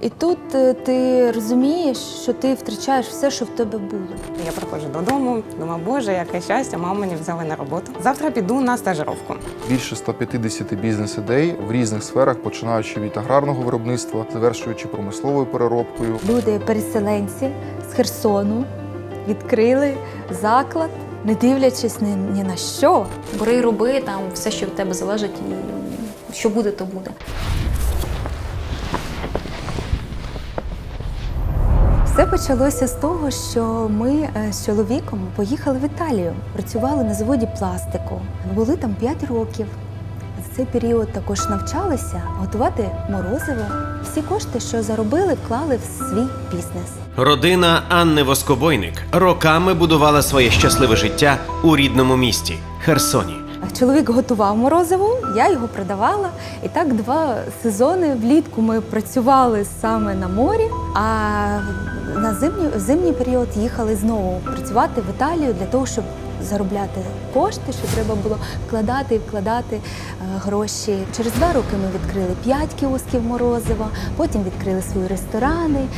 І тут е, ти розумієш, що ти втрачаєш все, що в тебе було. Я приходжу додому, думаю, боже, яке щастя, маму мені взяли на роботу. Завтра піду на стажировку. Більше 150 бізнес-ідей в різних сферах, починаючи від аграрного виробництва, завершуючи промисловою переробкою. Люди, переселенці з Херсону, відкрили заклад, не дивлячись ні, ні на що. Бери роби там все, що від тебе залежить, і що буде, то буде. Все почалося з того, що ми е, з чоловіком поїхали в Італію, працювали на заводі пластику. Були там 5 років. За цей період також навчалися готувати морозиво. Всі кошти, що заробили, вклали в свій бізнес. Родина Анни Воскобойник роками будувала своє щасливе життя у рідному місті Херсоні. Чоловік готував морозиво, я його продавала. І так два сезони влітку ми працювали саме на морі, а на зимній, в зимній період їхали знову працювати в Італію для того, щоб заробляти кошти, що треба було вкладати і вкладати е, гроші. Через два роки ми відкрили п'ять кіосків морозива, потім відкрили свої ресторани, е,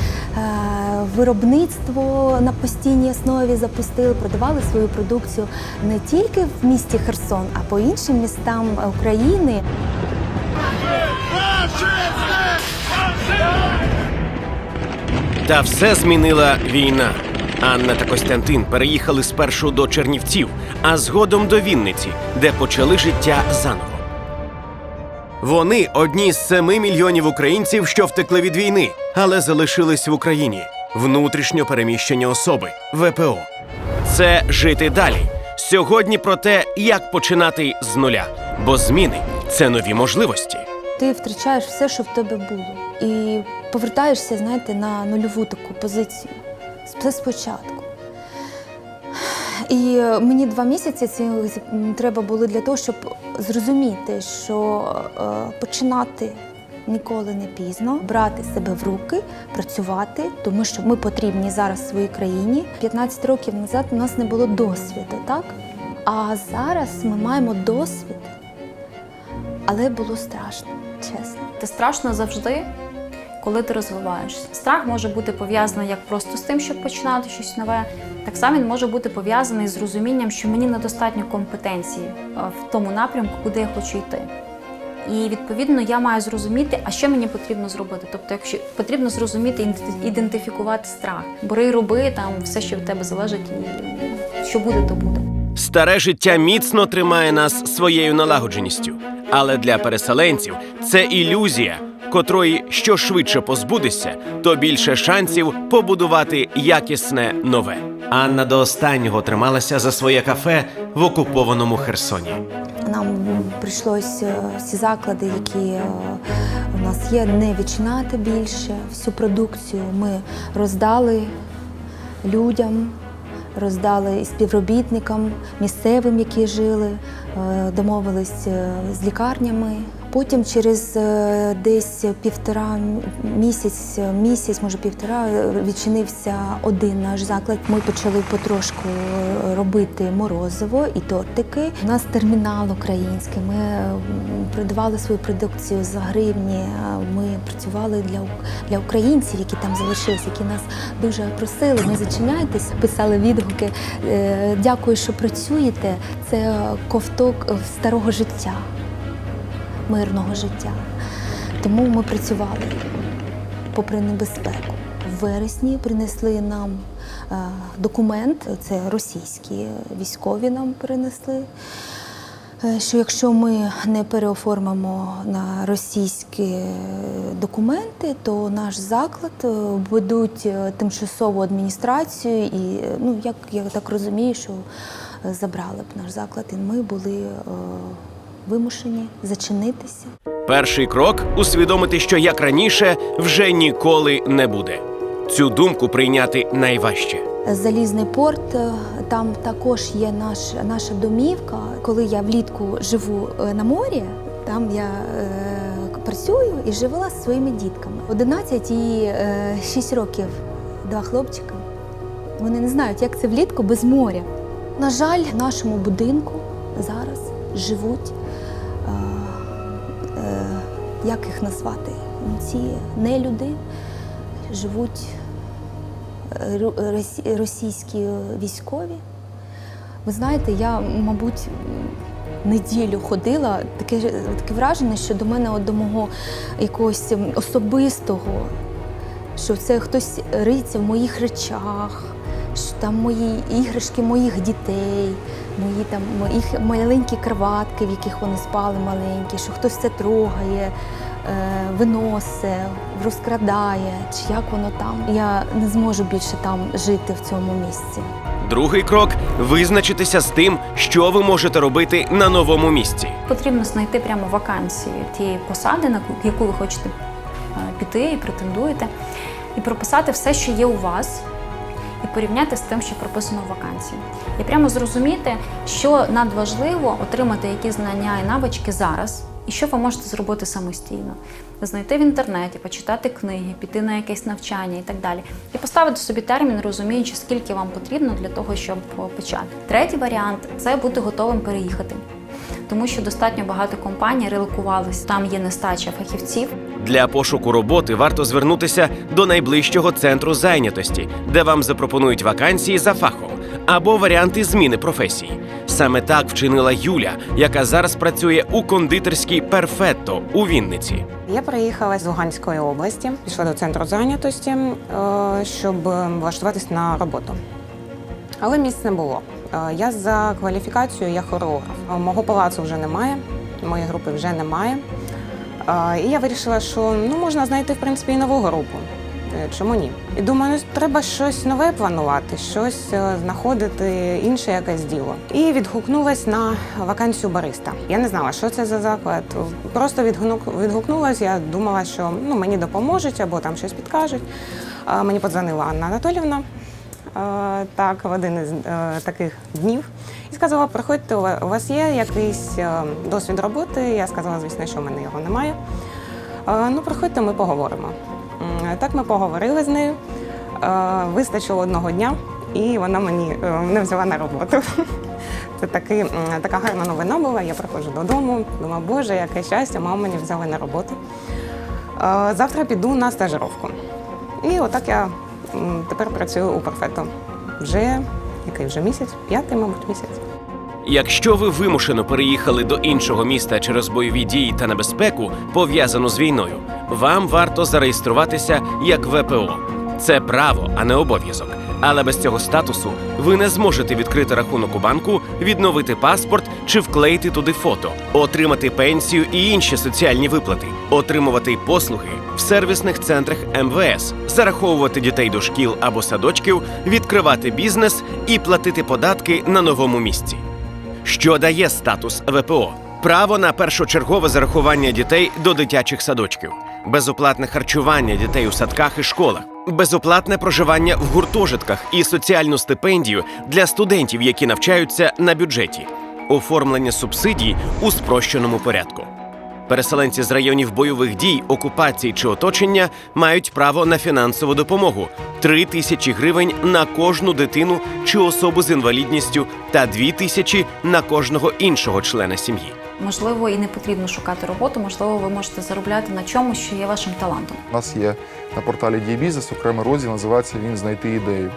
виробництво на постійній основі запустили, продавали свою продукцію не тільки в місті Херсон, а по іншим містам України. Та все змінила війна. Анна та Костянтин переїхали спершу до Чернівців, а згодом до Вінниці, де почали життя заново. Вони одні з семи мільйонів українців, що втекли від війни, але залишились в Україні. Внутрішньо переміщені особи ВПО. Це жити далі. Сьогодні про те, як починати з нуля, бо зміни це нові можливості. Ти втрачаєш все, що в тебе було, і повертаєшся, знаєте, на нульову таку позицію. Все спочатку. І мені два місяці ці треба було для того, щоб зрозуміти, що е, починати ніколи не пізно, брати себе в руки, працювати, тому що ми потрібні зараз своїй країні. 15 років назад у нас не було досвіду, так? А зараз ми маємо досвід, але було страшно, чесно. Ти страшно завжди, коли ти розвиваєшся. Страх може бути пов'язаний як просто з тим, щоб починати щось нове. Так само він може бути пов'язаний з розумінням, що мені недостатньо компетенції е, в тому напрямку, куди я хочу йти. І відповідно я маю зрозуміти, а що мені потрібно зробити. Тобто, якщо потрібно зрозуміти, іденти- ідентифікувати страх, бери роби там все, що від тебе залежить, і що буде, то буде. Старе життя міцно тримає нас своєю налагодженістю. Але для переселенців це ілюзія, котрої що швидше позбудешся, то більше шансів побудувати якісне нове. Анна до останнього трималася за своє кафе в окупованому Херсоні. Нам прийшлось е, всі заклади, які е, у нас є, не відчиняти більше. Всю продукцію ми роздали людям, роздали і співробітникам місцевим, які жили, е, домовились з лікарнями. Потім через е, десь півтора місяць, місяць, може півтора, е, відчинився один наш заклад. Ми почали потрошку е, робити морозиво і тортики. У нас термінал український. Ми продавали свою продукцію за гривні. Ми працювали для, для українців, які там залишилися, які нас дуже просили. Не зачиняйтесь, писали відгуки. Дякую, що працюєте. Це ковток старого життя мирного життя. Тому ми працювали попри небезпеку. В вересні принесли нам е, документ, це російські військові нам принесли. е, Що якщо ми не переоформимо на російські документи, то наш заклад е, ведуть тимчасову адміністрацію, і ну як я так розумію, що забрали б наш заклад, і ми були вимушені зачинитися. Перший крок усвідомити, що як раніше вже ніколи не буде. Цю думку прийняти найважче. Залізний порт, е, там також є наш, наша домівка. Коли я влітку живу е, на морі, там я е, працюю і живила зі своїми дітками. 11 і е, 6 років, два хлопчика. Вони не знають, як це влітку без моря. На жаль, в нашому будинку зараз живуть, як їх назвати, ці нелюди, живуть е, російські військові. Ви знаєте, я, мабуть, неділю ходила, таке, таке враження, що до мене от до мого якогось особистого, що це хтось риється в моїх речах, там мої іграшки моїх дітей, мої там їх маленькі кроватки, в яких вони спали маленькі, що хтось це трогає, е, виносить, розкрадає, чи як воно там. Я не зможу більше там жити в цьому місці. Другий крок визначитися з тим, що ви можете робити на новому місці. Потрібно знайти прямо вакансії тієї посади, на яку ви хочете е, піти і претендуєте, і прописати все, що є у вас, і порівняти з тим, що прописано в вакансії. І прямо зрозуміти, що надважливо отримати які знання і навички зараз, і що ви можете зробити самостійно. Знайти в інтернеті, почитати книги, піти на якесь навчання і так далі. І поставити собі термін, розуміючи, скільки вам потрібно для того, щоб е, почати. Третій варіант це бути готовим переїхати тому що достатньо багато компаній релокувались. Там є нестача фахівців. Для пошуку роботи варто звернутися до найближчого центру зайнятості, де вам запропонують вакансії за фахом або варіанти зміни професії. Саме так вчинила Юля, яка зараз працює у кондитерській Перфетто у Вінниці. Я приїхала з Луганської області, пішла до центру зайнятості, е, щоб влаштуватись на роботу. Але місць не було. Е, Я за кваліфікацією я хореограф. Е, Мого палацу вже немає, моєї групи вже немає. І я вирішила, що ну можна знайти в принципі і нову групу. Е, Чому ні? І думаю, ну треба щось нове планувати, щось е, знаходити, інше якесь діло. І відгукнулась на вакансію бариста. Я не знала, що це за заклад. Просто відгук- відгукнулась. Я думала, що ну мені допоможуть або там щось підкажуть. Мені подзвонила Анна Анатолівна. Е, Так, в один із е, таких днів і сказала: приходьте, у вас є якийсь е, досвід роботи. Я сказала, звісно, що в мене його немає. Ну, приходьте, ми поговоримо. Так ми поговорили з нею. Вистачило одного дня, і вона мені е, мене взяла на роботу. Це такий, м, така гарна новина була. Я приходжу додому, думаю, боже, яке щастя, маму мені взяли на роботу. Завтра піду на стажировку. І отак я тепер працюю у Перфето. Вже який вже місяць, п'ятий, мабуть, місяць. Якщо ви вимушено переїхали до іншого міста через бойові дії та небезпеку, пов'язану з війною, вам варто зареєструватися як ВПО. Це право, а не обов'язок. Але без цього статусу ви не зможете відкрити рахунок у банку, відновити паспорт чи вклеїти туди фото, отримати пенсію і інші соціальні виплати, отримувати послуги в сервісних центрах МВС, зараховувати дітей до шкіл або садочків, відкривати бізнес і платити податки на новому місці. Що дає статус ВПО? Право на першочергове зарахування дітей до дитячих садочків, безоплатне харчування дітей у садках і школах, безоплатне проживання в гуртожитках і соціальну стипендію для студентів, які навчаються на бюджеті, оформлення субсидій у спрощеному порядку. Переселенці з районів бойових дій, окупації чи оточення мають право на фінансову допомогу 3 тисячі гривень на кожну дитину чи особу з інвалідністю та 2 тисячі на кожного іншого члена сім'ї. Можливо, і не потрібно шукати роботу, можливо, ви можете заробляти на чомусь, що є вашим талантом. У нас є на порталі «Дієбізнес» окремий розділ, називається він Знайти ідею.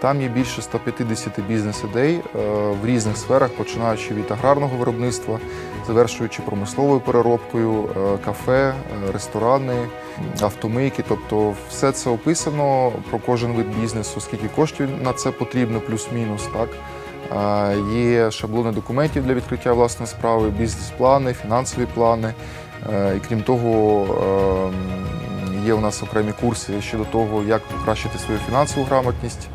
Там є більше 150 бізнес-ідей е, в різних сферах, починаючи від аграрного виробництва, завершуючи промисловою переробкою, е, кафе, е, ресторани, автомийки. Тобто все це описано про кожен вид бізнесу, скільки коштів на це потрібно, плюс-мінус. Так є шаблони документів для відкриття власної справи, бізнес-плани, фінансові плани. Е, І крім того, е, є у нас окремі курси щодо того, як покращити свою фінансову грамотність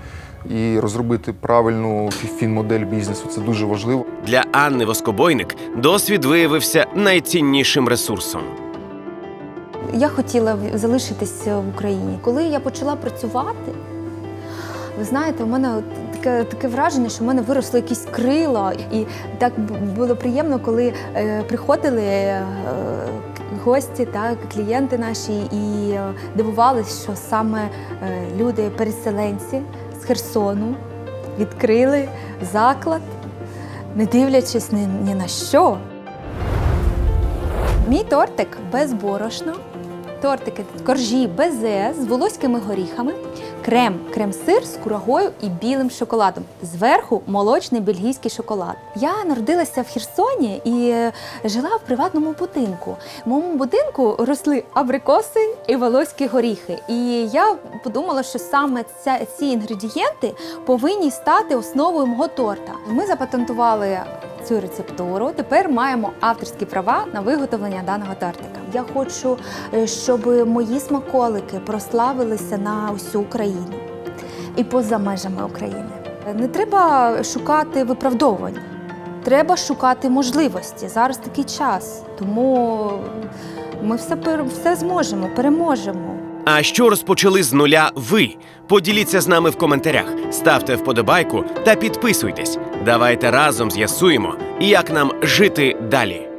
і розробити правильну фі- фінмодель бізнесу. Це дуже важливо. Для Анни Воскобойник досвід виявився найціннішим ресурсом. Я хотіла залишитися в Україні. Коли я почала працювати, ви знаєте, у мене таке, таке враження, що в мене виросли якісь крила. І так було приємно, коли е, приходили е, гості, так, клієнти наші, і е, дивувалися, що саме е, люди-переселенці з Херсону відкрили заклад, не дивлячись ні, ні на що. Мій тортик без борошна, тортики коржі безе з волоськими горіхами, крем, крем-сир з курагою і білим шоколадом. Зверху молочний бельгійський шоколад. Я народилася в Херсоні і е, жила в приватному будинку. В моєму будинку росли абрикоси і волоські горіхи. І я подумала, що саме ця, ці інгредієнти повинні стати основою мого торта. Ми запатентували цю рецептуру. Тепер маємо авторські права на виготовлення даного тортика. Я хочу, е, щоб мої смаколики прославилися на усю Україну і поза межами України. Не треба шукати виправдовування, треба шукати можливості. Зараз такий час, тому ми все, все зможемо, переможемо. А що розпочали з нуля ви? Поділіться з нами в коментарях, ставте вподобайку та підписуйтесь. Давайте разом з'ясуємо, як нам жити далі.